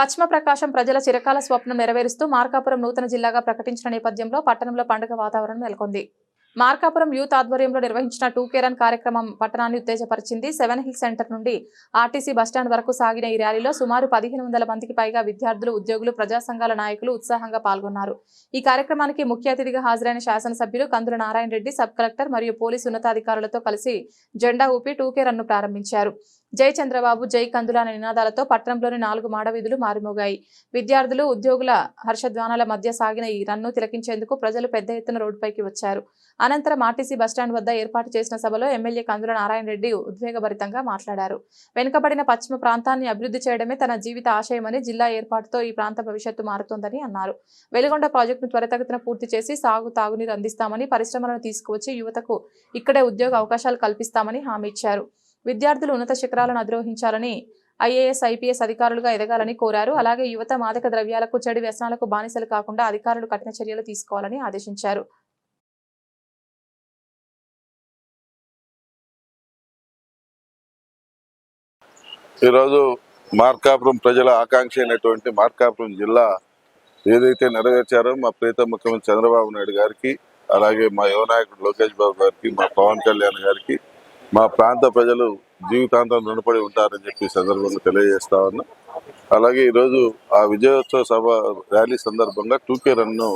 పశ్చిమ ప్రకాశం ప్రజల చిరకాల స్వప్నం నెరవేరుస్తూ మార్కాపురం నూతన జిల్లాగా ప్రకటించిన నేపథ్యంలో పట్టణంలో పండుగ వాతావరణం నెలకొంది. మార్కాపురం యూత్ ఆధ్వర్యంలో నిర్వహించిన టూ కేరన్ కార్యక్రమం పట్టణాన్ని ఉత్తేజపరిచింది సెవెన్ హిల్ సెంటర్ నుండి ఆర్టీసీ బస్టాండ్ వరకు సాగిన ఈ ర్యాలీలో సుమారు పదిహేను వందల మందికి పైగా విద్యార్థులు ఉద్యోగులు ప్రజా సంఘాల నాయకులు ఉత్సాహంగా పాల్గొన్నారు. ఈ కార్యక్రమానికి ముఖ్య అతిథిగా హాజరైన శాసనసభ్యులు కందుల నారాయణ రెడ్డి సబ్ కలెక్టర్ మరియు పోలీసు ఉన్నతాధికారులతో కలిసి జెండా ఊపి టూ కే రన్ను ప్రారంభించారు. జై చంద్రబాబు జై కందుల అనే నినాదాలతో పట్టణంలోని నాలుగు మాడవీధులు మారుమోగాయి. విద్యార్థులు ఉద్యోగుల హర్షధ్వానాల మధ్య సాగిన ఈ రన్ను తిలకించేందుకు ప్రజలు పెద్ద ఎత్తున రోడ్డుపైకి వచ్చారు. అనంతరం ఆర్టీసీ బస్టాండ్ వద్ద ఏర్పాటు చేసిన సభలో ఎమ్మెల్యే కందుల నారాయణ రెడ్డి ఉద్వేగభరితంగా మాట్లాడారు. వెనుకబడిన పశ్చిమ ప్రాంతాన్ని అభివృద్ధి చేయడమే తన జీవిత ఆశయమని జిల్లా ఏర్పాటుతో ఈ ప్రాంత భవిష్యత్తు మారుతోందని అన్నారు. వెలుగొండ ప్రాజెక్టును త్వరితగతిన పూర్తి చేసి సాగు తాగునీరు అందిస్తామని పరిశ్రమలను తీసుకువచ్చి యువతకు ఇక్కడే ఉద్యోగ అవకాశాలు కల్పిస్తామని హామీ ఇచ్చారు. విద్యార్థులు ఉన్నత శిఖరాలను అధిరోహించాలని ఐఏఎస్ ఐపీఎస్ అధికారులుగా ఎదగాలని కోరారు. అలాగే యువత మాదక ద్రవ్యాలకు చెడు వ్యసనాలకు బానిసలు కాకుండా అధికారులు కఠిన చర్యలు తీసుకోవాలని ఆదేశించారు. ఈరోజు మార్కాపురం ప్రజల ఆకాంక్ష అయినటువంటి మార్కాపురం జిల్లా ఏదైతే నెరవేర్చారో మా ప్రీత ముఖ్యమంత్రి చంద్రబాబు నాయుడు గారికి అలాగే మా యువనాయకుడు లోకేష్ బాబు గారికి మా పవన్ కళ్యాణ్ గారికి మా ప్రాంత ప్రజలు జీవితాంతం రుణపడి ఉంటారని చెప్పి ఈ సందర్భంగా తెలియజేస్తా ఉన్నా. అలాగే ఈరోజు ఆ విజయోత్సవ సభ ర్యాలీ సందర్భంగా టూకే రన్ను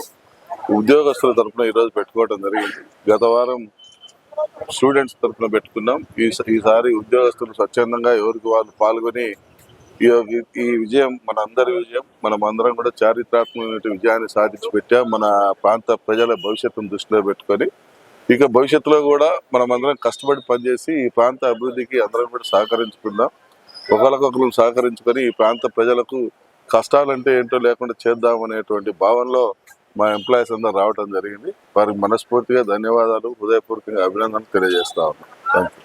ఉద్యోగస్తుల తరఫున ఈరోజు పెట్టుకోవడం జరిగింది. గత వారం స్టూడెంట్స్ తరఫున పెట్టుకున్నాం. ఈ ఈసారి ఉద్యోగస్తులు స్వచ్ఛందంగా ఎవరికి వాళ్ళు పాల్గొని ఈ ఈ విజయం మన అందరి విజయం. మనం అందరం కూడా చారిత్రాత్మకమైన విజయాన్ని సాధించి పెట్టాం. మన ప్రాంత ప్రజల భవిష్యత్తును దృష్టిలో పెట్టుకొని ఇక భవిష్యత్తులో కూడా మనం అందరం కష్టపడి పనిచేసి ఈ ప్రాంత అభివృద్ధికి అందరం కూడా సహకరించుకుందాం. ఒకరికొకరు సహకరించుకొని ఈ ప్రాంత ప్రజలకు కష్టాలంటే ఏంటో లేకుండా చేద్దాం అనేటువంటి భావనలో మా ఎంప్లాయీస్ అందరూ రావడం జరిగింది. వారికి మనస్ఫూర్తిగా ధన్యవాదాలు. హృదయపూర్వకంగా అభినందనలు తెలియజేస్తా ఉన్నాం. Thank you